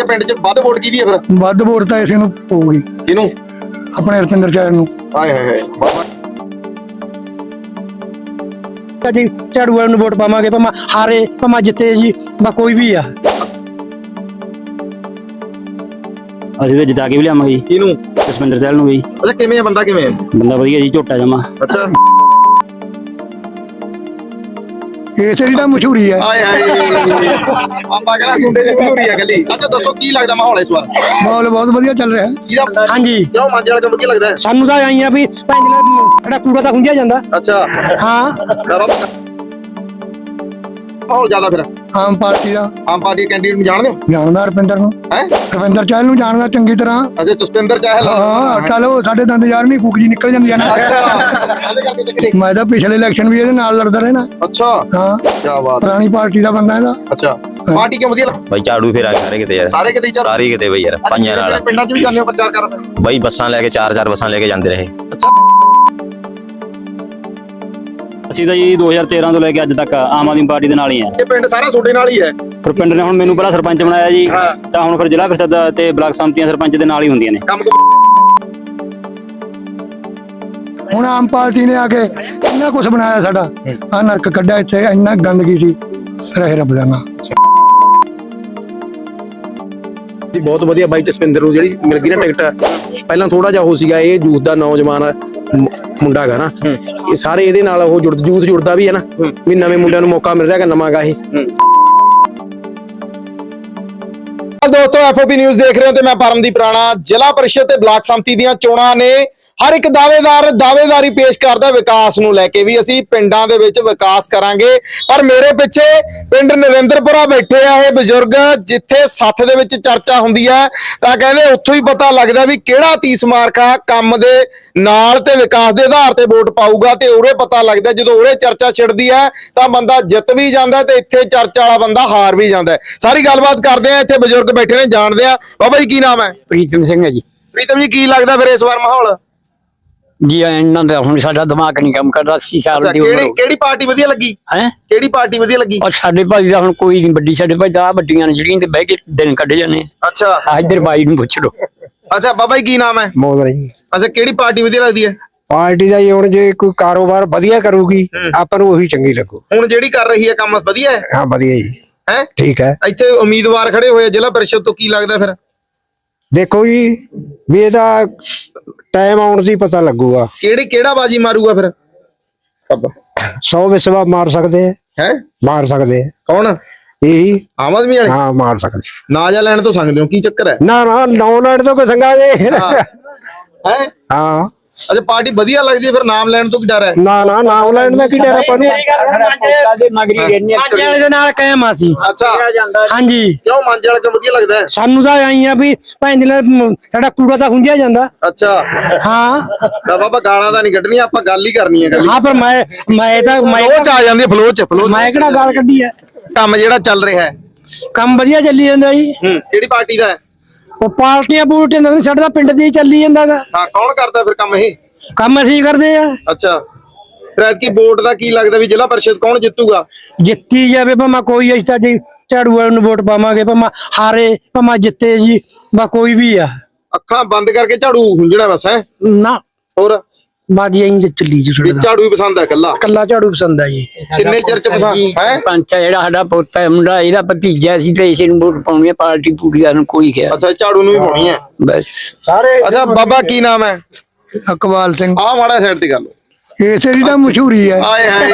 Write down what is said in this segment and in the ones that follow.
ਇਹ ਪਿੰਡ 'ਚ ਵੱਧ ਵੋਟ ਕਿਹਦੀ ਹੈ ਫਿਰ? ਵੱਧ ਵੋਟ ਤਾਂ ਇਸੇ ਨੂੰ ਪਊਗੀ। ਕਿਹਨੂੰ? ਆਪਣੇ ਰਪਿੰਦਰ ਚਾਰ ਨੂੰ। ਹਾਏ ਹਾਏ ਹਾਏ ਬਾਬਾ ਜੀ ਝਾੜੂ ਵਾਲੇ ਨੂੰ ਵੋਟ ਪਾਵਾਂਗੇ ਭਾਵੇਂ ਹਾਰੇ ਭਾਵੇਂ ਜਿੱਤੇ ਜੀ ਬਾ ਕੋਈ ਵੀ ਆ। ਅਸੀਂ ਤਾਂ ਜਿਤਾ ਕੇ ਵੀ ਲਿਆਵਾਂਗੇ ਜੀ। ਕਿਹਨੂੰ? ਜਸਵਿੰਦਰ ਦਹਿਲ ਨੂੰ ਵੀ। ਅੱਛਾ ਕਿਵੇਂ ਹੈ ਬੰਦਾ ਕਿਵੇਂ ਬੰਦਾ ਵਧੀਆ ਜੀ ਝੋਟਾ ਜਮਾ। ਅੱਛਾ। ਇਸੇ ਦੀ ਤਾਂ ਮਸ਼ਹੂਰੀ ਹੈ ਹਾਏ ਹਾਏ। ਆਪਾਂ ਕਹਿੰਦਾ ਗੁੰਡੇ ਦੀ ਮਸ਼ਹੂਰੀ ਹੈ ਗੱਲੀ ਅੱਛਾ ਦੱਸੋ ਕੀ ਲੱਗਦਾ ਮਾਹੌਲ ਇਸ ਵਾਰ? ਮਾਹੌਲ ਬਹੁਤ ਵਧੀਆ ਚੱਲ ਰਿਹਾ। ਹੈ ਕਿਹਦਾ ਹਾਂਜੀ। ਕਿਉਂ ਮਾਂਜੇ ਵਾਲਾ ਕੰਮ ਵਧੀਆ ਲੱਗਦਾ? ਸਾਨੂੰ ਤਾਂ ਆਈ ਆ ਵੀ ਜੀ ਜਿਹੜਾ ਕੂੜਾ ਤਾਂ ਹੁੰਜਿਆ ਜਾਂਦਾ। ਅੱਛਾ। ਹਾਂ। ਮਾਹੌਲ ਜ਼ਿਆਦਾ ਫਿਰ? ਆਮ ਪਾਰਟੀ ਦਾ। ਆਮ ਪਾਰਟੀ ਕੈਂਡੀਡੇਟ ਨੂੰ ਜਾਣਦੇ ਹੋ? ਜਾਣਦਾ ਰਪਿੰਦਰ ਨੂੰ। ਹੈ? ਰਪਿੰਦਰ ਚਾਹਲ ਨੂੰ ਜਾਣਦਾ ਚੰਗੀ ਤਰ੍ਹਾਂ। ਅੱਛਾ ਜਸਪਿੰਦਰ ਚਾਹਲ। ਹਾਂ ਚੱਲ ਉਹ ਸਾਡੇ ਦੰਦ ਯਾਰ ਨਹੀਂ ਫੂਕ ਜੀ ਨਿਕਲ ਜਾਂਦੀਆਂ ਨੇ। ਅੱਛਾ। ਇਹਦੇ ਕਰਕੇ ਚੱਕਰੇ ਮੈਂ ਤਾਂ ਪਿਛਲੇ ਇਲੈਕਸ਼ਨ ਵੀ ਇਹਦੇ ਨਾਲ ਲੜਦਾ ਰਹਿਣਾ ਅੱਛਾ। ਹਾਂ। ਕੀ ਬਾਤ ਪੁਰਾਣੀ ਪਾਰਟੀ ਦਾ ਬੰਦਾ ਇਹਦਾ। ਅੱਛਾ। ਪਾਰਟੀ ਕਿਉਂ ਵਧੀਆ ਬਾਈ ਝਾੜੂ ਫੇਰ ਆ ਸਾਰੇ ਕਿਤੇ ਯਾਰ। ਸਾਰੇ ਕਿਤੇ ਚੱਲ। ਸਾਰੇ ਕਿਤੇ ਬਈ ਯਾਰ ਪਾਈਆਂ ਨਾਲ। ਪਿੰਡਾਂ 'ਚ ਵੀ ਜਾਂਦੇ ਹੋ ਪ੍ਰਚਾਰ ਕਰਨ? ਬਾਈ ਬੱਸਾਂ ਲੈ ਕੇ ਚਾਰ ਚਾਰ ਬੱਸਾਂ ਲੈ ਕੇ ਜਾਂਦੇ ਰਹੇ। ਅਸੀਂ ਤਾਂ ਜੀ 2013 ਤੋਂ ਲੈ ਕੇ ਅੱਜ ਤੱਕ ਆਮ ਆਦਮੀ ਪਾਰਟੀ ਦੇ ਨਾਲ ਹੀ ਆ ਇਹ ਪਿੰਡ ਸਾਰਾ ਤੁਹਾਡੇ ਨਾਲ ਹੀ ਹੈ? ਪਰ ਪਿੰਡ ਨੇ ਹੁਣ ਮੈਨੂੰ ਪਹਿਲਾਂ ਸਰਪੰਚ ਬਣਾਇਆ ਜੀ ਹਾਂ। ਤਾਂ ਹੁਣ ਫਿਰ ਜ਼ਿਲ੍ਹਾ ਪ੍ਰੀਸ਼ਦ ਤੇ ਬਲਾਕ ਸੰਮਤੀਆਂ ਸਰਪੰਚ ਦੇ ਨਾਲ ਹੀ ਹੁੰਦੀਆਂ ਨੇ। ਕੰਮ ਹੁਣ ਆਮ ਪਾਰਟੀ ਨੇ ਆ ਕੇ ਇੰਨਾ ਕੁਝ ਬਣਾਇਆ ਸਾਡਾ। ਆ ਨਰਕ ਕੱਢਿਆ ਇੱਥੇ ਇੰਨਾ ਗੰਦਗੀ ਸੀ। ਰਹੇ ਰੱਬ ਦਾ ਨਾਂ ਜੀ ਬਹੁਤ ਵਧੀਆ ਬਾਈ ਜਸਵਿੰਦਰ ਨੂੰ ਜਿਹੜੀ ਮਿਲ ਗਈ ਨਾ ਟਿਕਟ। ਪਹਿਲਾਂ ਥੋੜਾ ਜਿਹਾ ਉਹ ਸੀਗਾ ਇਹ ਯੂਥ ਦਾ ਨੌਜਵਾਨ ਮੁ- ਮੁੰਡਾ ਹੈਗਾ ਨਾ। ਇਹ ਸਾਰੇ ਇਹਦੇ ਨਾਲ ਉਹ ਜੁੜ ਯੂਥ ਜੁੜਦਾ ਵੀ ਹੈ ਨਾ। ਵੀ ਨਵੇਂ ਮੁੰਡਿਆਂ ਨੂੰ ਮੌਕਾ ਮਿਲ ਰਿਹਾ ਹੈਗਾ ਨਵਾਂ ਗਾ ਇਹ। ਦੋਸਤੋ ਐਫਓਪੀ ਨਿਊਜ਼ ਦੇਖ ਰਹੇ ਹੋ ਤੇ ਮੈਂ ਪਰਮਦੀਪ ਰਾਣਾ। ਜ਼ਿਲ੍ਹਾ ਪਰਿਸ਼ਦ ਤੇ ਬਲਾਕ ਸੰਮਤੀ ਦੀਆਂ ਚੋਣਾਂ ਨੇ ਹਰ ਇੱਕ ਦਾਅਵੇਦਾਰ ਦਾਅਵੇਦਾਰੀ ਪੇਸ਼ ਕਰਦਾ ਵਿਕਾਸ ਨੂੰ ਲੈ ਕੇ ਵੀ ਅਸੀਂ ਪਿੰਡਾਂ ਦੇ ਵਿੱਚ ਵਿਕਾਸ ਕਰਾਂਗੇ। ਪਰ ਮੇਰੇ ਪਿੱਛੇ ਪਿੰਡ ਨਰਿੰਦਰਪੁਰਾ ਬੈਠੇ ਆ ਇਹ ਬਜ਼ੁਰਗ ਜਿੱਥੇ ਸੱਥ ਦੇ ਵਿੱਚ ਚਰਚਾ ਹੁੰਦੀ ਹੈ ਤਾਂ ਕਹਿੰਦੇ ਉੱਥੋਂ ਹੀ ਪਤਾ ਲੱਗਦਾ ਵੀ ਕਿਹੜਾ ਤੀਸ ਮਾਰਕਾ ਕੰਮ ਦੇ ਨਾਲ ਤੇ ਵਿਕਾਸ ਦੇ ਆਧਾਰ ਤੇ ਵੋਟ ਪਾਊਗਾ ਤੇ ਉਰੇ ਪਤਾ ਲੱਗਦਾ ਜਦੋਂ ਉਰੇ ਚਰਚਾ ਛਿੜਦੀ ਹੈ ਤਾਂ ਬੰਦਾ ਜਿੱਤ ਵੀ ਜਾਂਦਾ ਤੇ ਇੱਥੇ ਚਰਚਾ ਵਾਲਾ ਬੰਦਾ ਹਾਰ ਵੀ ਜਾਂਦਾ। ਸਾਰੀ ਗੱਲਬਾਤ ਕਰਦੇ ਆ ਇੱਥੇ ਬਜ਼ੁਰਗ ਬੈਠੇ ਨੇ ਜਾਣਦੇ ਆ। ਬਾਬਾ ਜੀ ਕੀ ਨਾਮ ਹੈ? ਪ੍ਰੀਤਮ ਸਿੰਘ ਹੈ ਜੀ। ਪ੍ਰੀਤਮ ਜੀ ਕੀ ਲੱਗਦਾ ਫਿਰ ਇਸ ਵਾਰ ਮਾਹੌਲ? ਜੀ ਇਹਨਾਂ ਦਾ ਹੁਣ ਸਾਡਾ ਦਿਮਾਗ ਨਹੀਂ ਕੰਮ ਕਰਦਾ 80 ਸਾਲ ਅੱਛਾ ਦੀ ਉਮਰ ਕਿਹੜੀ ਕਿਹੜੀ ਪਾਰਟੀ ਵਧੀਆ ਲੱਗੀ? ਹੈ? ਕਿਹੜੀ ਪਾਰਟੀ ਵਧੀਆ ਲੱਗੀ? ਔਰ ਸਾਡੇ ਭਾਈ ਦਾ ਹੁਣ ਕੋਈ ਨਹੀਂ ਵੱਡੀ ਸਾਡੇ ਭਾਈ ਦਾ ਆਹ ਵੱਡੀਆਂ ਨੇ ਜਿਹੜੀਆਂ ਤੇ ਬਹਿ ਕੇ ਦਿਨ ਕੱਢ ਜਾਂਦੇ ਅੱਛਾ। ਆ ਇੱਧਰ ਬਾਈ ਨੂੰ ਪੁੱਛ ਲਓ। ਅੱਛਾ ਬਾਬਾ ਜੀ ਕੀ ਨਾਮ ਹੈ? ਬੋਲ ਰਹੀ ਅੱਛਾ ਕਿਹੜੀ ਪਾਰਟੀ ਵਧੀਆ ਲੱਗਦੀ ਹੈ? ਪਾਰਟੀ ਦਾ ਹੀ ਹੁਣ ਜੇ ਕੋਈ ਕਾਰੋਬਾਰ ਵਧੀਆ ਕਰੂਗੀ ਆਪਾਂ ਨੂੰ ਉਹੀ ਚੰਗੀ ਲੱਗੂ। ਹੁਣ ਜਿਹੜੀ ਕਰ ਰਹੀ ਹੈ ਕੰਮ ਵਧੀਆ ਹੈ? ਹਾਂ ਵਧੀਆ ਜੀ। ਹੈ? ਠੀਕ ਹੈ। ਇੱਥੇ ਉਮੀਦਵਾਰ ਖੜੇ ਹੋਏ ਆ ਜ਼ਿਲ੍ਹਾ ਪਰਿਸ਼ਦ ਤੋਂ ਕੀ ਲੱਗਦਾ ਫਿਰ? ਦੇਖੋ ਜੀ ਵੀ ਇਹਦਾ ਟਾਈਮ ਆਉਣ ਦੀ ਪਤਾ ਲੱਗੂਗਾ। ਕਿਹੜੀ ਕਿਹੜਾ ਬਾਜੀ ਮਾਰੂਗਾ ਫਿਰ? 100 ਵਿਸਵਾ ਮਾਰ ਸਕਦੇ ਆ, ਹੈ? ਮਾਰ ਸਕਦੇ ਆ। ਕੌਣ? ਇਹੀ। ਆਮ ਆਦਮੀ ਵਾਲੇ? ਹਾਂ ਮਾਰ ਸਕਦੇ। ਨਾ ਜਾ ਲੈਣ ਤੋਂ ਸੰਗਦੇ ਹੋ ਕੀ ਚੱਕਰ ਹੈ? ਨਾ ਨਾ ਨੌ ਨਾਈਟ ਤੋਂ ਕੋਈ ਸੰਗਾ ਜੇ। ਹੈ? ਹਾਂ। ਅੱਛਾ ਪਾਰਟੀ ਵਧੀਆ ਲੱਗਦੀ ਹੈ ਫਿਰ ਨਾਮ ਲੈਣ ਤੋਂ ਕੀ ਡਰ ਹੈ? ਨਾ ਨਾ ਨਾ ਆਨਲਾਈਨ ਦਾ ਕੀ ਡਰ ਆਪਾਂ ਨੂੰ ਸਾਡੇ ਮਗਰੀ ਵਾਲੇ ਦੇ ਨਾਲ ਕਾਇਮ ਆ ਸੀ ਅੱਛਾ। ਹਾਂਜੀ। ਕਿਉਂ ਮਾਂਜੇ ਵਾਲਾ ਕਿਉਂ ਵਧੀਆ ਲੱਗਦਾ ਹੈ? ਸਾਨੂੰ ਤਾਂ ਆਈ ਆ ਵੀ ਭੈਣ ਜੀ ਜਿਹੜਾ ਕੂੜਾ ਤਾਂ ਹੁੰਜਿਆ ਜਾਂਦਾ। ਅੱਛਾ। ਹਾਂ। ਤਾਂ ਬਾਬਾ ਗਾਲਾਂ ਦਾ ਨਹੀਂ ਕੱਢਣੀਆਂ ਆਪਾਂ ਗੱਲ ਹੀ ਕਰਨੀ ਹੈ ਗੱਲ ਹਾਂ ਪਰ ਮੈਂ ਮੈਂ ਤਾਂ ਮੈਂ ਫਲੋ ਚ ਆ ਜਾਂਦੀ ਹੈ ਫਲੋ ਚ ਫਲੋ ਮੈਂ ਕਿਹੜਾ ਗਾਲ ਕੱਢੀ ਹੈ? ਕੰਮ ਜਿਹੜਾ ਚੱਲ ਰਿਹਾ ਹੈ। ਕੰਮ ਵਧੀਆ ਚੱਲੀ ਜਾਂਦਾ ਜੀ। ਕਿਹੜੀ ਪਾਰਟੀ ਦਾ ਹੈ? ਉਹ ਪਾਰਟੀਆਂ ਪੂਰਟੀਆਂ ਦਾ ਨੀ, ਸਾਡਾ ਤਾਂ ਪਿੰਡ ਦੇ ਚੱਲੀ ਜਾਂਦਾ ਗਾ ਹਾਂ ਕੌਣ ਕਰਦਾ ਫਿਰ ਕੰਮ ਇਹ? ਕੰਮ ਅਸੀਂ ਕਰਦੇ ਆ। ਅੱਛਾ। ਫਿਰ ਐਤਕੀ ਵੋਟ ਦਾ ਕੀ ਲੱਗਦਾ ਵੀ ਜ਼ਿਲ੍ਹਾ ਪਰਿਸ਼ਦ ਕੌਣ ਜਿੱਤੂਗਾ? ਜਿੱਤੀ ਜਾਵੇ ਭਾਵੇਂ ਕੋਈ ਅਸੀਂ ਤਾਂ ਜੀ ਝਾੜੂ ਵਾਲੇ ਨੂੰ ਵੋਟ ਪਾਵਾਂਗੇ ਭਾਵੇਂ ਹਾਰੇ ਭਾਵੇਂ ਜਿੱਤੇ ਜੀ ਬਾ ਕੋਈ ਵੀ ਆ। ਅੱਖਾਂ ਬੰਦ ਕਰਕੇ ਝਾੜੂ ਹੁੰਜਣਾ ਬਸ ਹੈ? ਨਾ। ਹੋਰ? ਬਾਜੀ ਐਂ ਚੱਲੀ ਜੀ ਵੀ ਝਾੜੂ ਹੀ ਪਸੰਦ ਹੈ ਕੱਲਾ ਕੱਲਾ ਝਾੜੂ ਪਸੰਦ ਆ ਜੀ। ਕਿੰਨੇ ਚਿਰ ਚ ਪਸੰਦ ਹੈ? ਪੰਚ ਆ ਜਿਹੜਾ ਸਾਡਾ ਪੋਤਾ ਹੈ ਮੁੰਡਾ ਇਹਦਾ ਭਤੀਜਾ ਸੀ ਤੇ ਇਸੇ ਨੂੰ ਵੋਟ ਪਾਉਣੀ ਹੈ ਪਾਰਟੀ ਪੂਰੀ ਨੂੰ ਕੋਈ ਖਿਆਲ ਅੱਛਾ ਝਾੜੂ ਨੂੰ ਵੀ ਪਾਉਣੀ ਹੈ? ਬਸ। ਸਾਰੇ ਅੱਛਾ ਬਾਬਾ ਕੀ ਨਾਮ ਹੈ? ਅਕਬਾਲ ਸਿੰਘ। ਆ ਮਾੜਾ ਸਾਈਡ ਤੇ ਗੱਲ। ਇਸੇ ਦੀ ਤਾਂ ਮਸ਼ਹੂਰੀ ਹੈ। ਆਏ ਹਾਏ।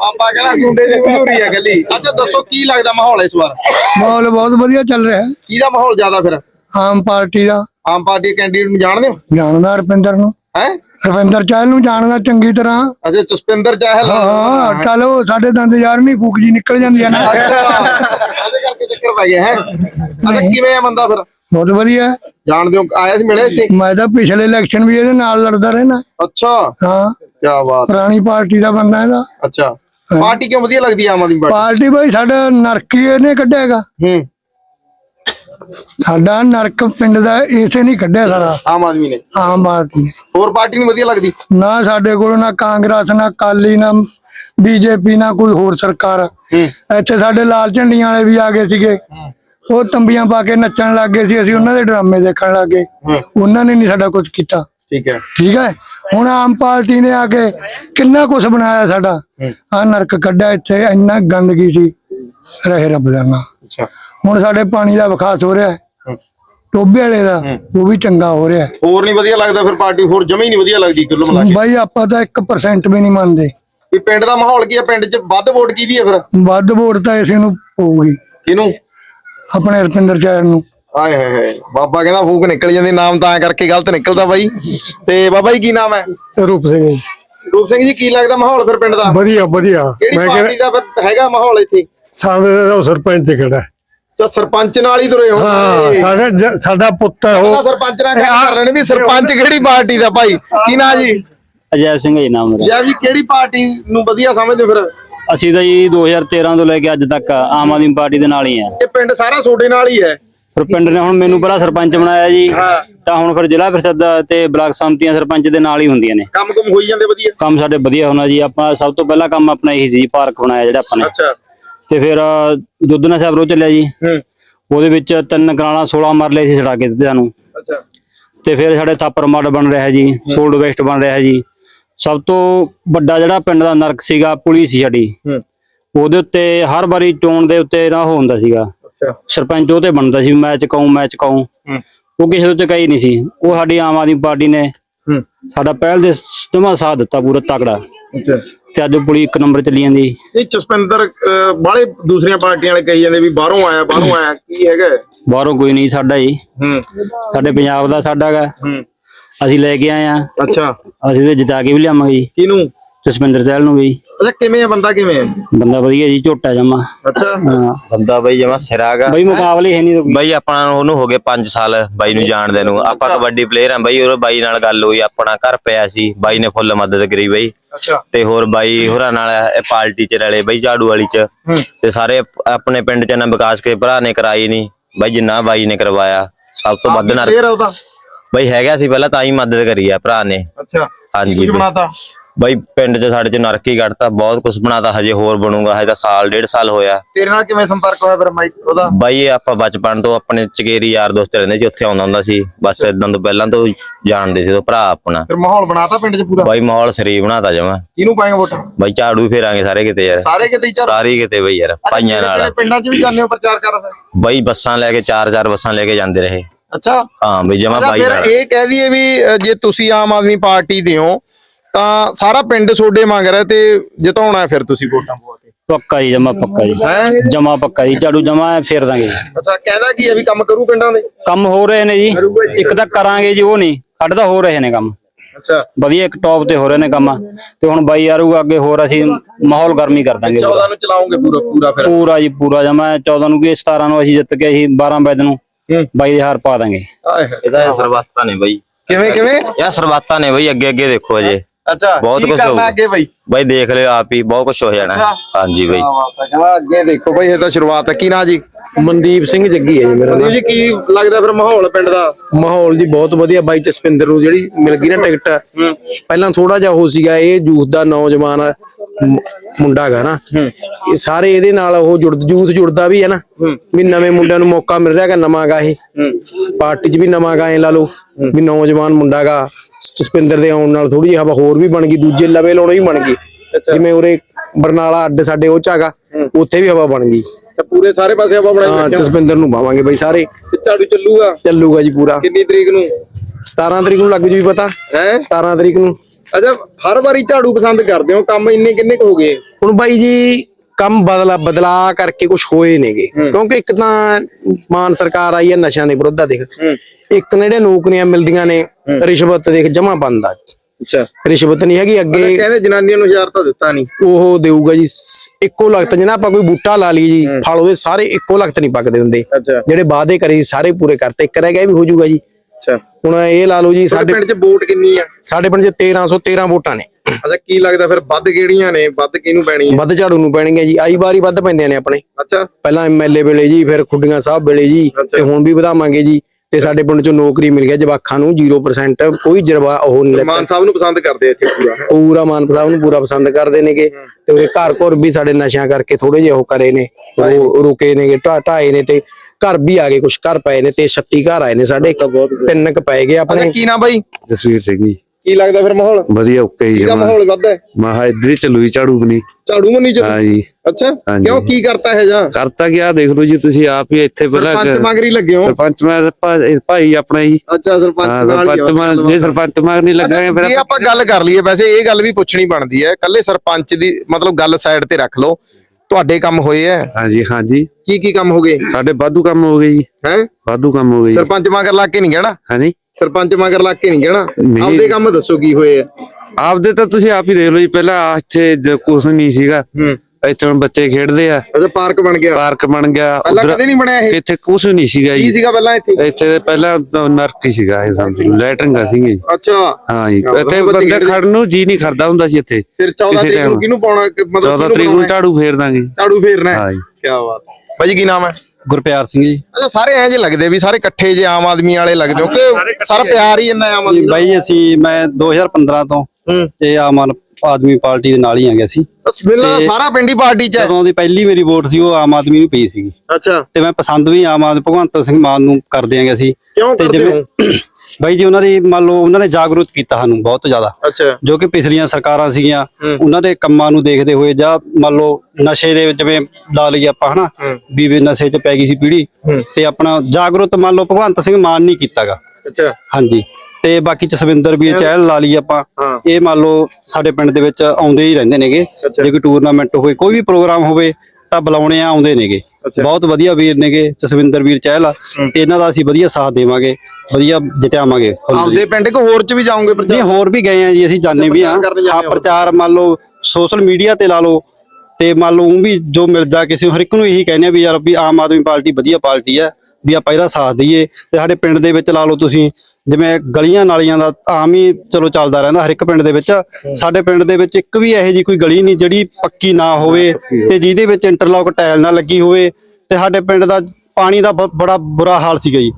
ਆਪਾਂ ਕਹਿੰਦਾ ਗੁੰਡੇ ਦੀ ਮਸ਼ਹੂਰੀ ਹੈ ਗੱਲੀ ਅੱਛਾ ਦੱਸੋ ਕੀ ਲੱਗਦਾ ਮਾਹੌਲ ਇਸ ਵਾਰ? ਮਾਹੌਲ ਬਹੁਤ ਵਧੀਆ ਚੱਲ ਰਿਹਾ ਹੈ। ਕਿਹਦਾ ਮਾਹੌਲ ਜ਼ਿਆਦਾ ਫਿਰ? ਆਮ ਪਾਰਟੀ ਦਾ। ਆਮ ਪਾਰਟੀ ਕੈਂਡੀਡੇਟ ਨੂੰ ਜਾਣਦੇ ਹੋ? ਜਾਣਦਾ ਰਪਿੰਦਰ ਨੂੰ। ਹੈ? ਰਪਿੰਦਰ ਚਾਹਲ ਨੂੰ ਜਾਣਦਾ ਚੰਗੀ ਤਰ੍ਹਾਂ। ਅੱਛਾ ਜਸਪਿੰਦਰ ਚਾਹਲ ਹਾਂ ਚੱਲ ਸਾਡੇ ਦੰਦ ਯਾਰ ਨਹੀਂ ਫੂਕ ਜੀ ਨਿਕਲ ਜਾਂਦੀਆਂ ਨੇ। ਅੱਛਾ ਉਹਦੇ ਕਰਕੇ ਚੱਕਰ ਪੈ ਗਿਆ ਹੈ? ਅੱਛਾ ਕਿਵੇਂ ਆ ਬੰਦਾ ਫਿਰ? ਬਹੁਤ ਵਧੀਆ। ਹੈ। ਜਾਣਦੇ ਹੋ ਆਇਆ ਸੀ ਮਿਲੇ ਇੱਥੇ? ਮੈਂ ਤਾਂ ਪਿਛਲੇ ਇਲੈਕਸ਼ਨ ਵੀ ਇਹਦੇ ਨਾਲ ਲੜਦਾ ਰਹਿਣਾ ਅੱਛਾ। ਹਾਂ। ਕੀ ਬਾਤ। ਪੁਰਾਣੀ ਪਾਰਟੀ ਦਾ ਬੰਦਾ ਇਹਦਾ। ਅੱਛਾ। ਪਾਰਟੀ ਕਿਉਂ ਵਧੀਆ ਲੱਗਦੀ ਹੈ ਆਮ ਆਦਮੀ ਪਾਰਟੀ? ਪਾਰਟੀ ਬਈ ਸਾਡਾ ਨਰਕ ਹੀ ਇਹਨੇ ਕੱਢਿਆਗਾ ਹੂੰ। ਸਾਡਾ ਨਰਕ ਪਿੰਡ ਦਾ ਇਸੇ ਨਹੀਂ ਕੱਢਿਆ ਸਾਰਾ। ਆਮ ਆਦਮੀ ਨੇ। ਆਮ ਪਾਰਟੀ ਨੇ। ਹੋਰ ਪਾਰਟੀ ਨਹੀਂ ਵਧੀਆ ਲੱਗਦੀ? ਨਾ ਸਾਡੇ ਕੋਲ ਨਾ ਕਾਂਗਰਸ ਨਾ ਕਾਲੀ ਨਾ ਬੀਜੇਪੀ ਨਾ ਕੋਈ ਹੋਰ ਸਰਕਾਰ। ਇੱਥੇ ਸਾਡੇ ਲਾਲ ਝੰਡੀਆਂ ਵਾਲੇ ਵੀ ਆ ਗਏ ਸੀਗੇ। ਉਹ ਤੰਬੀਆਂ ਪਾ ਕੇ ਨੱਚਣ ਲੱਗ ਗਏ ਸੀ। ਅਸੀਂ ਉਹਨਾਂ ਦੇ ਡਰਾਮੇ ਦੇਖਣ ਲੱਗ ਗਏ। ਉਹਨਾਂ ਨੇ ਨਹੀਂ ਸਾਡਾ ਕੁਝ ਕੀਤਾ। ਠੀਕ ਹੈ। ਠੀਕ ਹੈ? ਹੁਣ ਆਮ ਪਾਰਟੀ ਨੇ ਆ ਕੇ ਕਿੰਨਾ ਕੁਝ ਬਣਾਇਆ ਸਾਡਾ। ਆ ਨਰਕ ਕੱਢਿਆ ਇੱਥੇ। ਇੰਨਾ ਗੰਦਗੀ ਸੀ। ਰਹੇ ਰੱਬ ਦਾ ਨਾਮ। ਅੱਛਾ। ਹੁਣ ਸਾਡੇ ਪਾਣੀ ਦਾ ਵਿਕਾਸ ਹੋ ਰਿਹਾ ਹੈ। ਟੋਬੇ ਵਾਲੇ ਦਾ ਉਹ ਵੀ ਚੰਗਾ ਹੋ ਰਿਹਾ ਹੈ। ਹੋਰ ਨਹੀਂ ਵਧੀਆ ਲੱਗਦਾ ਫਿਰ ਪਾਰਟੀ ਹੋਰ ਜਮੇ ਹੀ ਨਹੀਂ ਵਧੀਆ ਲੱਗਦੀ ਕੁੱਲ ਮਿਲਾ ਕੇ। ਬਾਈ ਆਪਾਂ ਤਾਂ 1% ਵੀ ਨਹੀਂ ਮੰਨਦੇ। ਵੀ ਪਿੰਡ ਦਾ ਮਾਹੌਲ ਕੀ ਹੈ ਪਿੰਡ 'ਚ ਵੱਧ ਵੋਟ ਕਿਹਦੀ ਹੈ ਫਿਰ? ਵੱਧ ਵੋਟ ਤਾਂ ਇਸੇ ਨੂੰ ਪਊਗੀ। ਕਿਹਨੂੰ? ਆਪਣੇ ਰਪਿੰਦਰ ਚਾਰ ਨੂੰ। ਆਏ ਹਾਏ ਹਾਏ ਬਾਬਾ ਕਹਿੰਦਾ ਫੂਕ ਨਿਕਲ ਜਾਂਦੀ ਨਾਮ ਤਾਂ ਕਰਕੇ ਗਲਤ ਨਿਕਲਦਾ ਬਾਈ। ਤੇ ਬਾਬਾ ਜੀ ਕੀ ਨਾਮ ਹੈ? ਰੂਪ ਸਿੰਘ ਜੀ। ਰੂਪ ਸਿੰਘ ਜੀ ਕੀ ਲੱਗਦਾ ਮਾਹੌਲ ਫਿਰ ਪਿੰਡ ਦਾ? ਵਧੀਆ ਵਧੀਆ। ਕਿਹੜੀ ਮੈਂ ਪਾਰਟੀ ਕਿਹਾ ਦਾ ਹੈਗਾ ਮਾਹੌਲ ਇੱਥੇ? ਸਾਡੇ ਦਾ ਉਹ ਸਰਪੰਚ ਖੜਾ ਹੈ। ਤਾਂ ਸਰਪੰਚ ਨਾਲ ਹੀ ਤੁਰੇ ਹੋ ਹਾਂ ਸਾਡਾ ਜ- ਸਾਡਾ ਪੁੱਤ ਹੈ ਉਹ। ਸਰਪੰਚ ਨਾਲ ਗੱਲ ਕਰ ਨੇ ਵੀ ਸਰਪੰਚ ਕਿਹੜੀ ਪਾਰਟੀ ਦਾ ਭਾਈ? ਕੀ ਨਾਂ ਜੀ? ਅਜੈ ਸਿੰਘ ਜੀ ਨਾਮ ਮੇਰਾ। ਜੀ ਕਿਹੜੀ ਪਾਰਟੀ ਨੂੰ ਵਧੀਆ ਸਮਝਦੇ ਹੋ ਫਿਰ? ਅਸੀਂ ਤਾਂ ਜੀ 2013 ਤੋਂ ਲੈ ਕੇ ਅੱਜ ਤੱਕ ਆਮ ਆਦਮੀ ਪਾਰਟੀ ਦੇ ਨਾਲ ਹੀ ਆ। ਇਹ ਪਿੰਡ ਸਾਰਾ ਤੁਹਾਡੇ ਨਾਲ ਹੀ ਹੈ। ਫਿਰ ਪਿੰਡ ਨੇ ਹੁਣ ਮੈਨੂੰ ਪਹਿਲਾਂ ਸਰਪੰਚ ਬਣਾਇਆ ਜੀ। ਹਾਂ। ਤਾਂ ਹੁਣ ਫਿਰ ਜ਼ਿਲ੍ਹਾ ਪ੍ਰੀਸ਼ਦ ਤੇ ਬਲਾਕ ਸੰਮਤੀਆਂ ਸਰਪੰਚ ਦੇ ਨਾਲ ਹੀ ਹੁੰਦੀਆਂ ਨੇ। ਕੰਮ ਕੁਮ ਹੋਈ ਜਾਂਦੇ ਵਧੀਆ? ਕੰਮ ਸਾਡੇ ਵਧੀਆ ਹੋਣਾ ਜੀ। ਆਪਾਂ ਸਭ ਤੋਂ ਪਹਿਲਾ ਕੰਮ ਆਪਣਾ ਇਹੀ ਸੀ ਜੀ ਪਾਰਕ ਬਣਾਇਆ ਜਿਹੜਾ ਆਪਾਂ ਨੇ। ਅੱਛਾ। ਤੇ ਫਿਰ ਦੁੱਧਨਾ ਸਾਹਿਬ ਰੋ ਚੱਲਿਆ ਜੀ। ਹੂੰ। ਉਹਦੇ ਵਿੱਚ ਤਿੰਨ ਕਰਾਣਾ 16 ਮਰਲੇ ਸੀ ਛੜਾ ਕੇ ਦਿੱਤੇ ਸਾਨੂੰ। ਅੱਛਾ। ਤੇ ਫਿਰ ਸਾਡੇ ਥਾਪਰ ਮੱਡ ਬਣ ਰਿਹਾ ਜੀ ਸੋਲਡ ਵੇਸਟ ਬਣ ਰਿਹਾ ਜੀ। ਸਭ ਤੋਂ ਵੱਡਾ ਜਿਹੜਾ ਪਿੰਡ ਦਾ ਨਰਕ ਸੀਗਾ ਪੁਲੀ ਸੀ ਸਾਡੀ। ਹੂੰ। ਉਹਦੇ ਉੱਤੇ ਹਰ ਵਾਰੀ ਚੋਣ ਦੇ ਉੱਤੇ ਨਾ ਹੁੰਦਾ ਸੀਗਾ। ਅੱਛਾ। ਸਰਪੰਚ ਉਹ ਤੇ ਬਣਦਾ ਸੀ ਮੈਂ ਚਕਾਉਂ ਮੈਂ ਚਕਾਉਂ ਹੂੰ। ਉਹ ਕਿਸੇ ਉੱਤੇ ਕਈ ਨਹੀਂ ਸੀ। ਉਹ ਸਾਡੀ ਆਮ ਆਦਮੀ ਪਾਰਟੀ ਨੇ ਹੂੰ। ਸਾਡਾ ਪਹਿਲ ਦੇ ਜਮਾ ਸਾਥ ਦਿੱਤਾ ਪੂਰਾ ਤਕੜਾ। ਅੱਛਾ। ਤੇ ਅੱਜ ਪੁਲੀ ਇੱਕ ਨੰਬਰ ਚੱਲੀ ਜਾਂਦੀ। ਇਹ ਜਸਪਿੰਦਰ ਬਾਲੇ ਦੂਸਰੀਆਂ ਪਾਰਟੀਆਂ ਵਾਲੇ ਕਹੀ ਜਾਂਦੇ ਵੀ ਬਾਹਰੋਂ ਆਇਆ ਬਾਹਰੋਂ ਆਇਆ ਕੀ ਹੈਗਾ? ਬਾਹਰੋਂ ਕੋਈ ਨਹੀਂ ਸਾਡਾ ਜੀ ਹੂੰ। ਸਾਡੇ ਪੰਜਾਬ ਦਾ ਸਾਡਾ ਗਾ। ਹੂੰ। ਅਸੀਂ ਲੈ ਕੇ ਆਏ ਆ। ਅੱਛਾ। ਅਸੀਂ ਤੇ ਜਿਤਾ ਕੇ ਵੀ ਲਿਆਵਾਂਗੇ ਜੀ। ਕਿਹਨੂੰ? ਜਸਵਿੰਦਰ ਸਹਿਲ ਨੂੰ ਵੀ। ਅੱਛਾ ਕਿਵੇਂ ਹੈ ਬੰਦਾ ਕਿਵੇਂ ਹੈ ਬੰਦਾ ਵਧੀਆ ਜੀ ਝੋਟਾ ਜਮਾ। ਅੱਛਾ। ਹਾਂ। ਬੰਦਾ ਬਈ ਜਮਾ ਸਿਰਾਗਾ ਬਈ ਮੁਕਾਬਲੇ ਹੈ ਨਹੀਂ ਕੋਈ। ਬਈ ਆਪਣਾ ਉਹਨੂੰ ਹੋ ਗਏ 5 ਸਾਲ ਬਾਈ ਨੂੰ ਜਾਣਦੇ ਨੂੰ। ਆਪਾਂ ਕਬੱਡੀ ਪਲੇਅਰ ਆ ਬਈ ਉਹ ਬਾਈ ਨਾਲ ਗੱਲ ਹੋਈ ਆਪਣਾ ਘਰ ਪਿਆ ਸੀ। ਬਾਈ ਨੇ ਫੁੱਲ ਮਦਦ ਕਰੀ ਬਈ। ਅੱਛਾ। ਤੇ ਹੋਰ ਬਾਈ ਹੋਰਾਂ ਨਾਲ ਇਹ ਪਾਰਟੀ ਚ ਰਲੇ ਬਈ ਝਾੜੂ ਵਾਲੀ ਚ। ਤੇ ਸਾਰੇ ਆਪ- ਆਪਣੇ ਪਿੰਡ ਚ ਨਾ ਵਿਕਾਸ ਕੇ ਭਰਾ ਨੇ ਕਰਾਈ ਨਹੀਂ। ਬਾਈ ਜਿੰਨਾ ਬਾਈ ਨੇ ਕਰਵਾਇਆ ਸਭ ਤੋਂ ਵੱਧ ਨਾਲ ਬਈ ਹੈਗਾ ਸੀ ਪਹਿਲਾਂ ਤਾਂ ਹੀ ਮਦਦ ਕਰੀ ਆ ਭਰਾ ਨੇ। ਅੱਛਾ। ਹਾਂਜੀ। ਬਣਾਤਾ? ਬਈ ਪਿੰਡ ਚ ਸਾਡੇ ਚ ਨਰਕ ਹੀ ਕੱਢਤਾ ਬਹੁਤ ਕੁਝ ਬਣਾਤਾ ਹਜੇ ਹੋਰ ਬਣੂਗਾ ਹਜੇ ਤਾਂ ਸਾਲ ਡੇਢ ਸਾਲ ਹੋਇਆ। ਤੇਰੇ ਨਾਲ ਕਿਵੇਂ ਸੰਪਰਕ ਹੋਇਆ ਫਿਰ ਮਾਈਕ ਉਹਦਾ? ਬਾਈ ਇਹ ਆਪਾਂ ਬਚਪਨ ਤੋਂ ਆਪਣੇ ਚਗੇਰੀ ਯਾਰ ਦੋਸਤ ਰਹਿੰਦੇ ਸੀ ਉੱਥੇ ਆਉਂਦਾ ਹੁੰਦਾ ਸੀ। ਬਸ ਇਦਾਂ ਤੋਂ ਪਹਿਲਾਂ ਤੋਂ ਜਾਣਦੇ ਸੀ ਉਹ ਭਰਾ ਆਪਣਾ। ਫਿਰ ਮਾਹੌਲ ਬਣਾਤਾ ਪਿੰਡ 'ਚ ਪੂਰਾ? ਬਾਈ ਮਾਹੌਲ ਸਰੀ ਬਣਾਤਾ ਜਮਾ। ਕਿਹਨੂੰ ਪਾਏਗਾ ਵੋਟ? ਬਾਈ ਝਾੜੂ ਫੇਰਾਂਗੇ ਸਾਰੇ ਕਿਤੇ ਯਾਰ। ਸਾਰੇ ਕਿਤੇ ਹੀ ਚੱਲ ਸਾਰੀ ਕਿਤੇ ਬਈ ਯਾਰ ਪਾਈਆਂ ਨਾਲ। ਪਿੰਡਾਂ 'ਚ ਵੀ ਜਾਂਦੇ ਹੋ ਪ੍ਰਚਾਰ ਕਰਨ ਬਾਈ ਬੱਸਾਂ ਲੈ ਕੇ ਚਾਰ ਚਾਰ ਬੱਸਾਂ ਲੈ ਕੇ ਜਾਂਦੇ ਰਹੇ। ਅੱਛਾ। ਹਾਂ ਬਈ ਜਮਾ ਬਾਈ ਫਿਰ ਇਹ ਕਹਿ ਦਈਏ ਵੀ ਜੇ ਤੁਸੀਂ ਆਮ ਆਦਮੀ ਪਾਰਟੀ ਦੇ ਹੋ ਤਾਂ ਸਾਰਾ ਪਿੰਡ ਤੁਹਾਡੇ ਮੰਗ ਰਿਹਾ ਤੇ ਜਿਤਾਉਣਾ ਹੈ ਫਿਰ ਤੁਸੀਂ ਵੋਟਾਂ ਪਵਾ ਕੇ। ਪੱਕਾ ਜੀ ਜਮਾ ਪੱਕਾ ਜੀ। ਹੈ? ਜਮਾ ਪੱਕਾ ਜੀ ਝਾੜੂ ਜਮਾ ਫੇਰ ਦਾਂਗੇ ਜੀ। ਅੱਛਾ ਕਹਿੰਦਾ ਕੀ ਹੈ ਵੀ ਕੰਮ ਕਰੂ ਪਿੰਡਾਂ ਦੇ? ਕੰਮ ਹੋ ਰਹੇ ਨੇ ਜੀ। ਇੱਕ ਤਾਂ ਕਰਾਂਗੇ ਜੀ ਉਹ ਨਹੀਂ। ਸਾਡੇ ਤਾਂ ਹੋ ਰਹੇ ਨੇ ਕੰਮ। ਅੱਛਾ। ਵਧੀਆ ਇੱਕ ਟੌਪ ਤੇ ਹੋ ਰਹੇ ਨੇ ਕੰਮ। ਤੇ ਹੁਣ ਬਾਈ ਆਰੂਗਾ ਅੱਗੇ ਹੋਰ ਅਸੀਂ ਮਾਹੌਲ ਗਰਮੀ ਕਰ ਦਾਂਗੇ 14 ਨੂੰ ਚਲਾਉਂਗੇ ਪੂਰਾ ਪੂਰਾ ਫਿਰ। ਪੂਰਾ ਜੀ ਪੂਰਾ ਜਮਾ 14 ਨੂੰ ਕੀ 17 ਨੂੰ ਅਸੀਂ ਜਿੱਤ ਕੇ ਅਸੀਂ 12 ਵਜੇ ਨੂੰ ਹੂੰ। ਬਾਈ ਦੇ ਹਾਰ ਪਾ ਦਾਂਗੇ। ਆਏ ਹਾਏ। ਇਹਦਾ ਸਰਬੱਤਾਂ ਨੇ ਬਈ। ਕਿਵੇਂ ਕਿਵੇਂ? ਯਾ ਸਰਬੱਤਾਂ ਨੇ ਬਈ ਅੱਗੇ ਅੱਗੇ ਦੇਖੋ ਅਜੇ। ਅੱਛਾ ਬਹੁਤ ਕੀ ਕੁਛ ਕਰਨਾ ਹੋਊ। ਅੱਗੇ ਬਈ? ਬਾਈ ਦੇਖ ਲਿਓ ਆਪ ਹੀ ਬਹੁਤ ਕੁਝ ਹੋ ਜਾਣਾ। ਹਾਂਜੀ ਬਈ। ਕਹਿੰਦਾ ਅੱਗੇ ਦੇਖੋ ਬਈ ਇਹ ਤਾਂ ਸ਼ੁਰੂਆਤ ਹੈ। ਕੀ ਨਾਂ ਜੀ? ਮਨਦੀਪ ਸਿੰਘ ਜੱਗੀ ਹੈ ਜੀ ਮੇਰਾ ਨਾਮ। ਜੀ ਕੀ ਲੱਗਦਾ ਫਿਰ ਮਾਹੌਲ ਪਿੰਡ ਦਾ? ਮਾਹੌਲ ਜੀ ਬਹੁਤ ਵਧੀਆ। ਬਾਈ ਜਸਪਿੰਦਰ ਨੂੰ ਜਿਹੜੀ ਮਿਲ ਗਈ ਨਾ ਟਿਕਟ ਪਹਿਲਾਂ ਥੋੜਾ ਜਿਹਾ ਉਹ ਸੀਗਾ ਇਹ ਯੂਥ ਦਾ ਨੌਜਵਾਨ ਮੁ- ਮੁੰਡਾ ਗਾ ਨਾ। ਇਹ ਸਾਰੇ ਇਹਦੇ ਨਾਲ ਉਹ ਜੁੜ ਯੂਥ ਜੁੜਦਾ ਵੀ ਹੈ ਨਾ। ਵੀ ਨਵੇਂ ਮੁੰਡਿਆਂ ਨੂੰ ਮੌਕਾ ਮਿਲ ਰਿਹਾ ਗਾ ਨਵਾਂ ਗਾ ਇਹ। ਪਾਰਟੀ 'ਚ ਵੀ ਨਵਾਂ ਗਾ ਇਹ ਲਾ ਲਓ। ਵੀ ਨੌਜਵਾਨ ਮੁੰਡਾ ਗਾ ਜਸਪਿੰਦਰ ਦੇ ਆਉਣ ਨਾਲ ਥੋੜੀ ਜਿਹੀ ਹਵਾ ਹੋਰ ਵੀ ਬਣ ਗਈ ਦੂਜੇ ਲਵੇ ਲਾਉਣੇ ਵੀ ਬਣ ਗਈ। ਜਿਵੇਂ ਉਰੇ ਬਰਨਾਲਾ ਅੱਡ ਸਾਡੇ ਉਹ ਚਾਗਾ ਉੱਥੇ ਵੀ ਹਵਾ ਬਣ ਗਈ। ਤੇ ਪੂਰੇ ਸਾਰੇ ਪਾਸੇ ਆਪਾਂ ਹਾਂ ਬਣਾਈ ਜਸਪਿੰਦਰ ਨੂੰ ਪਾਵਾਂਗੇ ਬਈ ਸਾਰੇ। ਤੇ ਝਾੜੂ ਚੱਲੂਗਾ? ਚੱਲੂਗਾ ਜੀ ਪੂਰਾ। ਕਿੰਨੀ ਤਰੀਕ ਨੂੰ? 17 ਤਰੀਕ ਨੂੰ ਲੱਗ ਜੂ ਵੀ ਪਤਾ। ਹੈ? 17 ਤਰੀਕ ਨੂੰ। ਅੱਛਾ ਹਰ ਵਾਰੀ ਝਾੜੂ ਪਸੰਦ ਕਰਦੇ ਹੋ ਕੰਮ ਇੰਨੇ ਕਿੰਨੇ ਕੁ ਹੋ ਗਏ? ਹੁਣ ਬਾਈ ਜੀ ਕੰਮ ਬਦਲਾ ਬਦਲਾ ਕਰਕੇ ਕੁਝ ਹੋਏ ਨੇਗੇ। ਕਿਉਂਕਿ ਇੱਕ ਤਾਂ ਮਾਨ ਸਰਕਾਰ ਆਈ ਹੈ ਨਸ਼ਿਆਂ ਦੇ ਵਿਰੁੱਧ ਆ ਦੇਖ। ਇੱਕ ਨੇ ਜਿਹੜੇ ਨੌਕਰੀਆਂ ਮਿਲਦੀਆਂ ਨੇ ਰਿਸ਼ਵਤ ਦੇਖ ਜਮਾ ਬੰਦ ਆ। ਅੱਛਾ। ਰਿਸ਼ਵਤ ਨਹੀਂ ਹੈਗੀ ਅੱਗੇ। ਕਹਿੰਦੇ ਜਨਾਨੀਆਂ ਨੂੰ ਹਜ਼ਾਰ ਤਾਂ ਦਿੱਤਾ ਨਹੀਂ। ਉਹ ਦੇਊਗਾ ਜੀ ਇੱਕੋ ਲਖਤ ਜਿਹਨਾਂ ਆਪਾਂ ਕੋਈ ਬੂਟਾ ਲਾ ਲਈ ਜੀ ਫਲ ਉਹਦੇ ਸਾਰੇ ਇੱਕੋ ਲਖਤ ਨਹੀਂ ਪੱਕਦੇ ਹੁੰਦੇ। ਜਿਹੜੇ ਵਾਅਦੇ ਕਰੇ ਸਾਰੇ ਪੂਰੇ ਕਰਤੇ। ਇੱਕ ਰਹਿ ਗਿਆ ਵੀ ਹੋ ਜਾਊਗਾ ਜੀ। ਅੱਛਾ। ਹੁਣ ਇਹ ਲਾ ਲਓ ਜੀ ਸਾਡੇ ਸਾਡੇ ਪਿੰਡ 'ਚ ਵੋਟ ਕਿੰਨੀ ਆ? ਸਾਡੇ ਪਿੰਡ 'ਚ 1313 ਵੋਟਾਂ ਨੇ। ਅੱਛਾ ਕੀ ਲੱਗਦਾ ਫਿਰ ਵੱਧ ਕਿਹੜੀਆਂ ਨੇ? ਵੱਧ ਕਿਹਨੂੰ ਪੈਣੀ ਹੈ? ਵੱਧ ਝਾੜੂ ਨੂੰ ਪੈਣਗੀਆਂ ਜੀ। ਆਈ ਵਾਰੀ ਵੱਧ ਪੈਂਦੀਆਂ ਨੇ ਆਪਣੇ। ਅੱਛਾ। ਪਹਿਲਾਂ ਐਮਐਲਏ ਵੇਲੇ ਜੀ ਫਿਰ ਖੁੱਡੀਆਂ ਸਾਹਿਬ ਵੇਲੇ ਜੀ ਅੱਛਾ। ਤੇ ਹੁਣ ਵੀ ਵਧਾਵਾਂਗੇ ਜੀ। ਤੇ ਸਾਡੇ ਪਿੰਡ ਚੋਂ ਨੌਕਰੀ ਮਿਲ ਗਿਆ ਜਵਾਖਾਂ ਨੂੰ 0% ਕੋਈ ਜਰਵਾ ਉਹ ਨਹੀਂ ਲੱਗਾ ਮਾਨ ਸਾਹਿਬ ਨੂੰ ਪਸੰਦ ਕਰਦੇ ਆ ਇੱਥੇ ਪੂਰਾ ਪੂਰਾ ਮਾਨ ਸਾਹਿਬ ਨੂੰ ਪੂਰਾ ਪਸੰਦ ਕਰਦੇ ਨੇਗੇ। ਤੇ ਉਹਦੇ ਘਰ ਘਰ ਵੀ ਸਾਡੇ ਨਸ਼ਿਆਂ ਕਰਕੇ ਥੋੜੇ ਜਿਹਾ ਉਹ ਕਰੇ ਨੇ। ਉਹ ਰੁਕੇ ਨੇਗੇ ਢਾ ਢਾਏ ਨੇ ਤੇ ਘਰ ਵੀ ਆ ਗਏ ਕੁਝ ਘਰ ਪਏ ਨੇ ਤੇ 36 ਘਰ ਆਏ ਨੇ ਸਾਡੇ। ਤਿੰਨ ਕ ਪਏ ਗਏ ਅੱਛਾ ਆਪਣੇ ਕੀ ਨਾ ਬਾਈ? ਜਸਵੀਰ ਸਿੰਘ ਜੀ। ਕੀ ਲੱਗਦਾ ਫਿਰ ਮਾਹੌਲ? ਵਧੀਆ ਓਕੇ ਜੀ ਕਿਹਦਾ ਮਾਹੌਲ। ਵੱਧਦਾ ਹੈ? ਮਹਾ ਇਧਰ ਹੀ ਚੱਲੂ ਜੀ ਝਾੜੂ ਬਣੀ। ਝਾੜੂ ਮੰਨੀ ਚ ਹਾਂ ਜੀ। ਅੱਛਾ ਹਾਂਜੀ। ਕਿਉਂ ਕੀ ਕਰਤਾ ਹੈ ਜਾਂ? ਕਰਤਾ ਕੀ ਆ ਦੇਖ ਲਓ ਜੀ ਤੁਸੀਂ ਆਪ ਹੀ ਇੱਥੇ ਪਹਿਲਾਂ ਸਰਪੰਚ ਮਗਰੀ ਲੱਗੇ ਹੋ। ਸਰਪੰਚ ਮੈਂ ਭਾ- ਭਾਈ ਆਪਣਾ ਜੀ। ਅੱਛਾ ਸਰਪੰਚ ਹਾਂ ਨਾਲ ਹੀ ਸਰਪੰਚ ਮੈਂ ਜੇ ਸਰਪੰਚ ਮਗਰ ਨਹੀਂ ਲੱਗਾਂਗੇ ਅੱਛਾ, ਜੇ ਫਿਰ ਆਪਾਂ ਗੱਲ ਕਰ ਲਈਏ ਵੈਸੇ ਇਹ ਗੱਲ ਵੀ ਪੁੱਛਣੀ ਬਣਦੀ ਹੈ। ਕੱਲੇ ਸਰਪੰਚ ਦੀ ਮਤਲਬ ਗੱਲ ਸਾਈਡ ਤੇ ਰੱਖ ਲਓ। ਤੁਹਾਡੇ ਕੰਮ ਹੋਏ ਐ। ਹਾਂਜੀ ਹਾਂਜੀ ਕੀ ਕੀ ਕੰਮ ਹੋ ਗਏ? ਸਾਡੇ ਵਾਧੂ ਕੰਮ ਹੋ ਗਏ ਜੀ। ਹੈ? ਵਾਧੂ ਕੰਮ ਹੋ ਗਏ ਜੀ। ਸਰਪੰਚ ਮਗਰ ਲੱਗ ਕੇ ਨਹੀਂ ਕਹਿਣਾ ਹਾਂਜੀ ਸਰਪੰਚ ਮਗਰ ਲੱਗ ਕੇ ਨਹੀਂ ਕਹਿਣਾ। ਨਹੀਂ। ਆਪਦੇ ਕੰਮ ਦੱਸੋ ਕੀ ਹੋਏ ਆ। ਆਪਦੇ ਤਾਂ ਤੁਸੀਂ ਆਪ ਹੀ ਦੇਖ ਲਓ ਜੀ ਪਹਿਲਾਂ ਆਹ ਇੱਥੇ ਜ- ਕੁਛ ਨਹੀਂ ਸੀਗਾ। ਹੂੰ। ਇੱਥੇ ਹੁਣ ਬੱਚੇ ਖੇਡਦੇ ਆ। ਅੱਛਾ ਪਾਰਕ ਬਣ ਗਿਆ। ਪਾਰਕ ਬਣ ਗਿਆ। ਪਹਿਲਾਂ ਉੱਧਰ- ਕਦੇ ਨਹੀਂ ਬਣਿਆ ਇਹ? ਇੱਥੇ ਕੁਛ ਨਹੀਂ ਸੀਗਾ ਕੀ ਜੀ ਸੀਗਾ ਪਹਿਲਾਂ ਇੱਥੇ? ਇੱਥੇ ਪਹਿਲਾਂ ਤਾਂ ਨਰਕ ਹੀ ਸੀਗਾ ਇਹ ਸਮਝ ਲਓ ਲੈਟਰਿੰਗਾਂ ਸੀਗੀਆਂ ਜੀ। ਅੱਛਾ। ਹਾਂ ਜੀ ਹਾਂ, ਇੱਥੇ ਬੱਚੇ ਬੰਦੇ ਖੇਡਦੇ- ਖੜਨ ਨੂੰ ਜੀ ਨਹੀਂ ਕਰਦਾ ਹੁੰਦਾ ਸੀ ਇੱਥੇ ਫਿਰ 14 ਕਿਸੇ ਤਰੀਕ ਨੂੰ। ਕਿਹਨੂੰ ਪਾਉਣਾ ਕਿ- ਮਤਲਬ 14 ਕਿਹਨੂੰ ਤਰੀਕ ਨੂੰ ਬਣਾਉਣਾ ਹੈ? ਝਾੜੂ ਫੇਰ ਦਾਂਗੇ। ਝਾੜੂ ਫੇਰਨਾ ਹੈ? ਹਾਂ ਜੀ। ਕੀ ਬਾਤ ਭਾਜੀ ਕੀ ਨਾਮ ਹੈ? ਗੁਰਪਿਆਰ ਸਿੰਘ ਜੀ। ਅੱਛਾ ਸਾਰੇ ਐਂ ਜੇ ਲੱਗਦੇ ਵੀ ਸਾਰੇ ਇਕੱਠੇ ਜੇ ਆਮ ਆਦਮੀ ਵਾਲੇ ਲੱਗਦੇ ਹੋ ਕਿ ਸਾਰਾ ਪਿਆਰ ਹੀ ਇੰਨਾ ਆਮ ਆਦਮੀ? ਬਾਈ ਅਸੀਂ ਮੈਂ 2015 ਤੋਂ ਹੂੰ। ਤੇ ਆਮ ਆਦਮੀ ਪਾਰਟੀ ਦੇ ਨਾਲ ਹੀ ਆ ਗਿਆ ਸੀ ਮਿਲਣਾ ਸਾਰਾ ਪਿੰਡੀ ਪਾਰਟੀ ਚ ਜਦੋਂ ਦੀ ਪਹਿਲੀ ਮੇਰੀ ਵੋਟ ਸੀ ਉਹ ਆਮ ਆਦਮੀ ਨੂੰ ਪਈ ਸੀਗੀ। ਅੱਛਾ। ਤੇ ਮੈਂ ਪਸੰਦ ਵੀ ਆਮ ਆਦਮੀ ਭਗਵੰਤ ਸਿੰਘ ਮਾਨ ਨੂੰ ਕਰਦੇ ਆਂਗੇ ਅਸੀਂ। ਕਿਉਂ ਤੇ ਕਰਦੇ ਜਿਵੇਂ ਹੋ? ਬਾਈ ਜੀ ਉਹਨਾਂ ਦੀ ਮੰਨ ਲਓ ਉਹਨਾਂ ਨੇ ਜਾਗਰੂਕ ਕੀਤਾ ਸਾਨੂੰ ਬਹੁਤ ਜ਼ਿਆਦਾ ਅੱਛਾ ਜੋ ਕਿ ਪਿਛਲੀਆਂ ਸਰਕਾਰਾਂ ਸੀਗੀਆਂ। ਉਹਨਾਂ ਦੇ ਕੰਮਾਂ ਨੂੰ ਦੇਖਦੇ ਹੋਏ ਜਾਂ ਮੰਨ ਲਓ ਨਸ਼ੇ ਦੇ ਵਿੱਚ ਜਿਵੇਂ ਲਾ ਲਈਏ ਆਪਾਂ ਹਨਾ। ਵੀ ਨਸ਼ੇ 'ਚ ਪੈ ਗਈ ਸੀ ਪੀੜੀ। ਤੇ ਆਪਣਾ ਜਾਗਰੂਕ ਮੰਨ ਲਓ ਭਗਵੰਤ ਸਿੰਘ ਮਾਨ ਨਹੀਂ ਕੀਤਾਗਾ ਅੱਛਾ ਹਾਂਜੀ ਤੇ ਬਾਕੀ ਜਸਵਿੰਦਰ ਵੀ ਚਹਿਲ ਲਾ ਲਈ ਆਪਾਂ ਇਹ ਮੰਨ ਲਓ ਸਾਡੇ ਪਿੰਡ ਦੇ ਵਿੱਚ ਆਉਂਦੇ ਹੀ ਰਹਿੰਦੇ ਨੇਗੇ। ਜੇ ਕੋਈ ਟੂਰਨਾਮੈਂਟ ਹੋਵੇ ਕੋਈ ਵੀ ਪ੍ਰੋਗਰਾਮ ਹੋਵੇ ਤਾਂ ਬੁਲਾਉਣੇ ਆ ਆਉਂਦੇ ਨੇਗੇ। ਬਹੁਤ ਵਧੀਆ ਵੀਰ ਨੇਗੇ ਜਸਵਿੰਦਰ ਵੀਰ ਚਹਿਲ ਤੇ ਇਹਨਾਂ ਦਾ ਅਸੀਂ ਵਧੀਆ ਸਾਥ ਦੇਵਾਂਗੇ ਵਧੀਆ ਜਿਤਾਵਾਂਗੇ। ਫੁੱਲ ਜੀ। ਆਪਦੇ ਪਿੰਡ ਕੋ ਹੋਰ ਚ ਵੀ ਜਾਓਗੇ ਨਹੀਂ ਪ੍ਰਚਾਰ ਹੋਰ ਵੀ ਗਏ ਆ ਜੀ ਅਸੀਂ ਜਾਣੇ ਵੀ ਆ। ਪ੍ਰਚਾਰ ਮੰਨ ਲਓ ਸੋਸ਼ਲ ਮੀਡੀਆ ਤੇ ਲਾ ਲਓ ਤੇ ਮੰਨ ਲਓ ਊਂ ਵੀ ਜੋ ਮਿਲਦਾ ਕਿਸੇ ਹਰ ਇੱਕ ਨੂੰ ਇਹੀ ਕਹਿੰਦੇ ਆ ਵੀ ਯਾਰ ਵੀ ਆਮ ਆਦਮੀ ਪਾਰਟੀ ਵਧੀਆ ਪਾਰਟੀ ਹੈ ਵੀ ਆਪਾਂ ਇਹਦਾ ਸਾਥ ਦਈਏ ਤੇ ਸਾਡੇ ਪਿੰਡ ਦੇ ਵਿੱਚ ਲਾ ਲਓ ਤੁਸੀਂ, ਜਿਵੇਂ ਗਲੀਆਂ ਨਾਲੀਆਂ ਦਾ ਆਮ ਹੀ ਚਲੋ ਚੱਲਦਾ ਰਹਿੰਦਾ ਹਰ ਇੱਕ ਪਿੰਡ ਦੇ ਵਿੱਚ, ਸਾਡੇ ਪਿੰਡ ਦੇ ਵਿੱਚ ਇੱਕ ਵੀ ਇਹੋ ਜੀ ਕੋਈ ਗਲੀ ਨਹੀਂ ਜਿਹੜੀ ਪੱਕੀ ਨਾ ਹੋਵੇ ਤੇ ਜਿਹਦੇ ਵਿੱਚ ਇੰਟਰਲੌਕ ਟਾਇਲ ਨਾ ਲੱਗੀ ਹੋਵੇ ਤੇ ਸਾਡੇ ਪਿੰਡ ਦਾ ਪਾਣੀ ਦਾ ਬ- ਬੜਾ ਬੁਰਾ ਹਾਲ ਸੀਗਾ ਜੀ।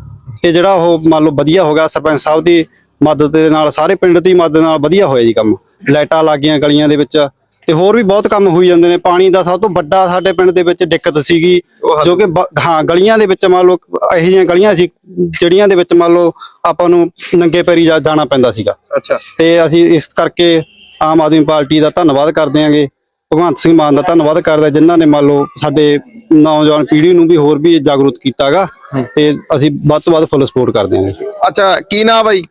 ਤੇ ਜਿਹੜਾ ਉਹ ਮੰਨ ਲਓ ਵਧੀਆ ਹੋ ਗਿਆ, ਸਰਪੰਚ ਸਾਹਿਬ ਦੀ ਮਦਦ ਦੇ ਨਾਲ, ਸਾਰੇ ਪਿੰਡ ਦੀ ਮਦਦ ਨਾਲ ਵਧੀਆ ਹੋਇਆ ਜੀ ਕੰਮ। ਲਾਈਟਾਂ ਲੱਗ ਗਈਆਂ ਗਲੀਆਂ ਦੇ ਵਿੱਚ ਤੇ ਹੋਰ ਵੀ ਬਹੁਤ ਕੰਮ ਹੋਈ ਜਾਂਦੇ ਨੇ। ਪਾਣੀ ਦਾ ਸਭ ਤੋਂ ਵੱਡਾ ਸਾਡੇ ਪਿੰਡ ਦੇ ਵਿੱਚ ਦਿੱਕਤ ਸੀਗੀ ਜੋ ਕਿ ਬ- ਹਾਂ ਗਲੀਆਂ ਦੇ ਵਿੱਚ ਮੰਨ ਲਓ ਇਹੋ ਜਿਹੀਆਂ ਗਲੀਆਂ ਸੀ ਜਿਹੜੀਆਂ ਦੇ ਵਿੱਚ ਮੰਨ ਲਓ ਆਪਾਂ ਨੂੰ ਨੰਗੇ ਪੈਰੀ ਜਾ- ਜਾਣਾ ਪੈਂਦਾ ਸੀਗਾ। ਅੱਛਾ। ਤੇ ਅਸੀਂ ਇਸ ਕਰਕੇ ਆਮ ਆਦਮੀ ਪਾਰਟੀ ਦਾ ਧੰਨਵਾਦ ਕਰਦੇ ਆਂਗੇ ਭਗਵੰਤ ਸਿੰਘ ਮਾਨ ਦਾ ਧੰਨਵਾਦ ਕਰਦੇ ਜਿਨ੍ਹਾਂ ਨੇ ਮੰਨ ਲਓ ਸਾਡੇ ਨੌਜਵਾਨ ਪੀੜ੍ਹੀ ਨੂੰ ਵੀ ਹੋਰ ਵੀ ਜਾਗਰੂਕ ਕੀਤਾਗਾ। ਤੇ ਅਸੀਂ ਵੱਧ ਤੋਂ ਵੱਧ ਫੁੱਲ ਸਪੋਰਟ ਕਰਦੇ ਆਂਗੇ। ਅੱਛਾ ਕੀ ਨਾਮ ਬਾਈ?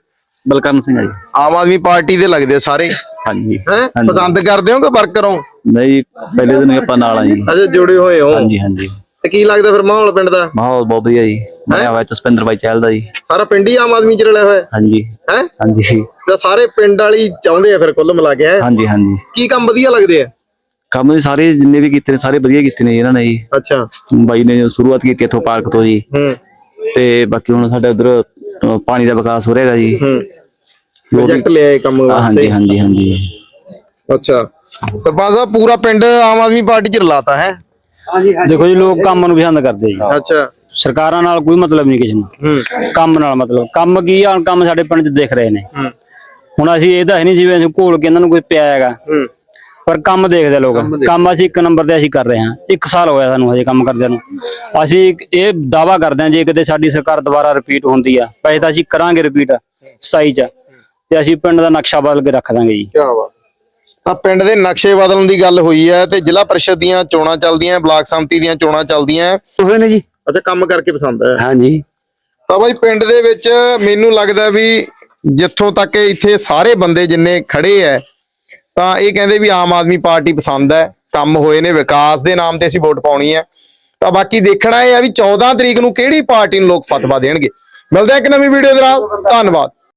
ਬਲਕਰਨ ਸਿੰਘ ਆ ਜੀ। ਆਮ ਆਦਮੀ ਪਾਰਟੀ ਦੇ ਲੱਗਦੇ ਸਾਰੇ। ਹਾਂਜੀ। ਹੈ? ਪਸੰਦ ਕਰਦੇ ਹੋ ਕਿ ਵਰਕਰ ਹੋ? ਨਹੀਂ ਪਹਿਲੇ ਦਿਨ ਹੀ ਆਪਾਂ ਨਾਲ ਆ ਜੀ। ਅਜੇ ਜੁੜੇ ਹੋਏ ਹੋ। ਹਾਂਜੀ ਹਾਂਜੀ। ਤੇ ਕੀ ਲੱਗਦਾ ਫਿਰ ਮਾਹੌਲ ਪਿੰਡ ਦਾ? ਮਾਹੌਲ ਬਹੁਤ ਵਧੀਆ ਜੀ। ਬਣਿਆ ਹੋਇਆ ਜਸਪਿੰਦਰ ਬਾਈ ਚੱਲਦਾ ਜੀ। ਸਾਰਾ ਪਿੰਡ ਹੀ ਆਮ ਆਦਮੀ ਚ ਰਲਿਆ ਹੋਇਆ? ਹੈ ਹਾਂਜੀ। ਹੈ? ਹਾਂਜੀ। ਤੇ ਸਾਰੇ ਪਿੰਡ ਵਾਲੀ ਚਾਹੁੰਦੇ ਆ ਫਿਰ ਕੁੱਲ ਮਿਲਾ ਕੇ ਹੈਂ? ਹਾਂਜੀ ਹਾਂਜੀ। ਕੀ ਕੰਮ ਵਧੀਆ ਲੱਗਦੇ ਆ? ਕੰਮ ਦੇ ਸਾਰੇ ਜਿੰਨੇ ਵੀ ਕੀਤੇ ਨੇ ਸਾਰੇ ਵਧੀਆ ਕੀਤੇ ਨੇ ਜੀ ਇਹਨਾਂ ਨੇ ਜੀ। ਅੱਛਾ। ਬਾਈ ਨੇ ਜੋ ਸ਼ੁਰੂਆਤ ਕੀਤੀ ਇੱਥੋਂ ਪਾਰਕ ਤੋਂ ਜੀ। ਹੂੰ। ਤੇ ਬਾਕੀ ਹੁਣ ਸਾਡੇ ਉਧਰ ਪਾਣੀ ਦਾ ਵਿਕਾਸ ਹੋ ਰਿਹਾਗਾ ਜੀ। ਹੂੰ। ਜੋ ਪ੍ਰੋਜੈਕਟ ਲਿਆ ਇਹ ਕੰਮ ਹਾਂ, ਹਾਂਜੀ ਵਾਸਤੇ? ਹਾਂਜੀ ਹਾਂਜੀ ਅੱਛਾ। ਸਰਪੰਚ ਸਾਹਿਬ ਪੂਰਾ ਪਿੰਡ ਆਮ ਆਦਮੀ ਪਾਰਟੀ ਚ ਰਲਾਤਾ ਹੈ? ਦੇਖੋ ਜੀ ਲੋਕ ਕੰਮ ਨੂੰ ਪਸੰਦ ਕਰਦੇ ਜੀ। ਅੱਛਾ। ਸਰਕਾਰਾਂ ਨਾਲ ਕੋਈ ਮਤਲਬ ਨਹੀਂ ਕਿਸੇ ਨੂੰ। ਕੰਮ ਨਾਲ ਮਤਲਬ। ਕੰਮ ਕੀ ਆ ਹੁਣ ਕੰਮ ਸਾਡੇ ਪਿੰਡ 'ਚ ਦਿਖ ਰਹੇ ਨੇ। ਹੂੰ। ਹੁਣ ਅਸੀਂ ਇਹ ਤਾਂ ਹੈ ਨਹੀਂ ਜਿਵੇਂ ਅਸੀਂ ਘੋਲ ਕੇ ਇਹਨਾਂ ਨੂੰ ਕੋਈ ਪਿਆ ਹੈਗਾ। ਹੂੰ। ਪਰ ਕੰਮ ਦੇਖਦੇ ਲੋਕ। ਕੰਮ ਅਸੀਂ ਇੱਕ ਨੰਬਰ ਤੇ ਅਸੀਂ ਕਰ ਰਹੇ ਹਾਂ। ਇੱਕ ਸਾਲ ਹੋਇਆ ਸਾਨੂੰ ਹਜੇ ਕੰਮ ਕਰਦਿਆਂ ਨੂੰ। ਅਸੀਂ ਇੱਕ ਇਹ ਦਾਵਾ ਕਰਦੇ ਹਾਂ ਜੇ ਕਿਤੇ ਸਾਡੀ ਸਰਕਾਰ ਦੁਬਾਰਾ ਰਿਪੀਟ ਹੁੰਦੀ ਆ ਵੈਸੇ ਤਾਂ ਅਸੀਂ ਕਰਾਂਗੇ ਰਿਪੀਟ 27 ਚ। ਤੇ ਅਸੀਂ ਪਿੰਡ ਦਾ ਨਕਸ਼ਾ ਬਦਲ ਕੇ ਰੱਖ ਦਾਂਗੇ ਜੀ। ਕੀ ਬਾਤ। ਤਾਂ ਪਿੰਡ ਦੇ ਨਕਸ਼ੇ ਬਦਲਣ ਦੀ ਗੱਲ ਹੋਈ ਹੈ ਤੇ ਜ਼ਿਲ੍ਹਾ ਪਰਿਸ਼ਦ ਦੀਆਂ ਚੋਣਾਂ ਚੱਲਦੀਆਂ ਬਲਾਕ ਸੰਮਤੀ ਦੀਆਂ ਚੋਣਾਂ ਚੱਲਦੀਆਂ ਹੋਏ ਨੇ ਜੀ। ਅੱਛਾ ਕੰਮ ਕਰਕੇ ਪਸੰਦ ਹੈ। ਹਾਂਜੀ। ਤਾਂ ਬਾਈ ਪਿੰਡ ਦੇ ਵਿੱਚ ਮੈਨੂੰ ਲੱਗਦਾ ਵੀ ਜਿੱਥੋਂ ਤੱਕ ਇੱਥੇ ਸਾਰੇ ਬੰਦੇ ਜਿੰਨੇ ਖੜੇ ਐ ਤਾਂ ਇਹ ਕਹਿੰਦੇ ਵੀ ਆਮ ਆਦਮੀ ਪਾਰਟੀ ਪਸੰਦ ਹੈ। ਕੰਮ ਹੋਏ ਨੇ ਵਿਕਾਸ ਦੇ ਨਾਮ ਤੇ ਅਸੀਂ ਵੋਟ ਪਾਉਣੀ ਹੈ। ਤਾਂ ਬਾਕੀ ਦੇਖਣਾ ਇਹ ਆ ਵੀ 14 ਤਰੀਕ ਨੂੰ ਕਿਹੜੀ ਪਾਰਟੀ ਨੂੰ ਲੋਕ ਫਤਵਾ ਦੇਣਗੇ। ਮਿਲਦੇ ਆ ਇੱਕ ਨਵੀਂ ਵੀਡੀਓ ਦੇ ਨਾਲ। ਧੰਨਵਾਦ।